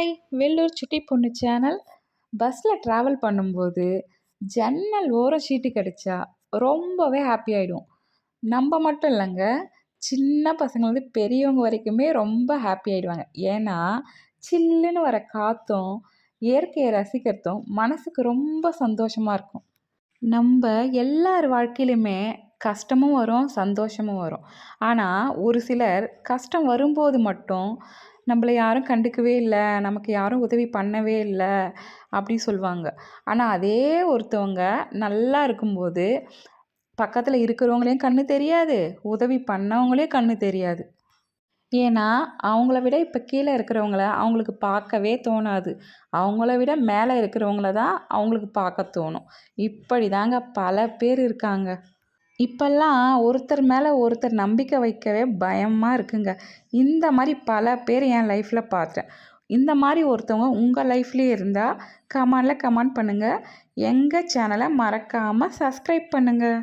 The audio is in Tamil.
ஹாய் வெள்ளூர் சுட்டி பொண்ணு சேனல் பஸ்ஸில் ட்ராவல் பண்ணும்போது ஜன்னல் ஓரம் சீட்டு கிடைச்சா ரொம்பவே ஹாப்பி ஆகிடும் நம்ம மட்டும் இல்லைங்க சின்ன பசங்கள்லேருந்து பெரியவங்க வரைக்குமே ரொம்ப ஹாப்பி ஆகிடுவாங்க ஏன்னா சில்லுன்னு வர காற்றும் இயற்கையை ரசிக்கிறதும் மனசுக்கு ரொம்ப சந்தோஷமாக இருக்கும். நம்ம எல்லார் வாழ்க்கையிலுமே கஷ்டமும் வரும் சந்தோஷமும் வரும். ஆனால் ஒரு சிலர் கஷ்டம் வரும்போது மட்டும் நம்மள யாரும் கண்டுக்கவே இல்லை நமக்கு யாரும் உதவி பண்ணவே இல்லை அப்படி சொல்லுவாங்க. ஆனால் அதே ஒருத்தவங்க நல்லா இருக்கும்போது பக்கத்தில் இருக்கிறவங்களையும் கண்ணு தெரியாது உதவி பண்ணவங்களே கண்ணு தெரியாது. ஏன்னா அவங்கள விட இப்போ கீழே இருக்கிறவங்கள அவங்களுக்கு பார்க்கவே தோணாது. அவங்கள விட மேலே இருக்கிறவங்கள தான் அவங்களுக்கு பார்க்க தோணும். இப்படி தாங்க பல பேர் இருக்காங்க. இப்போல்லாம் ஒருத்தர் மேலே ஒருத்தர் நம்பிக்கை வைக்கவே பயமாக இருக்குங்க. இந்த மாதிரி பல பேர் என் லைஃப்பில் பார்த்தேன் இந்த மாதிரி ஒருத்தவங்க உங்கள் லைஃப்லேயே இருந்தால் கமெண்டில் கமெண்ட் பண்ணுங்கள் எங்கள் சேனலை மறக்காமல் சப்ஸ்கிரைப் பண்ணுங்கள்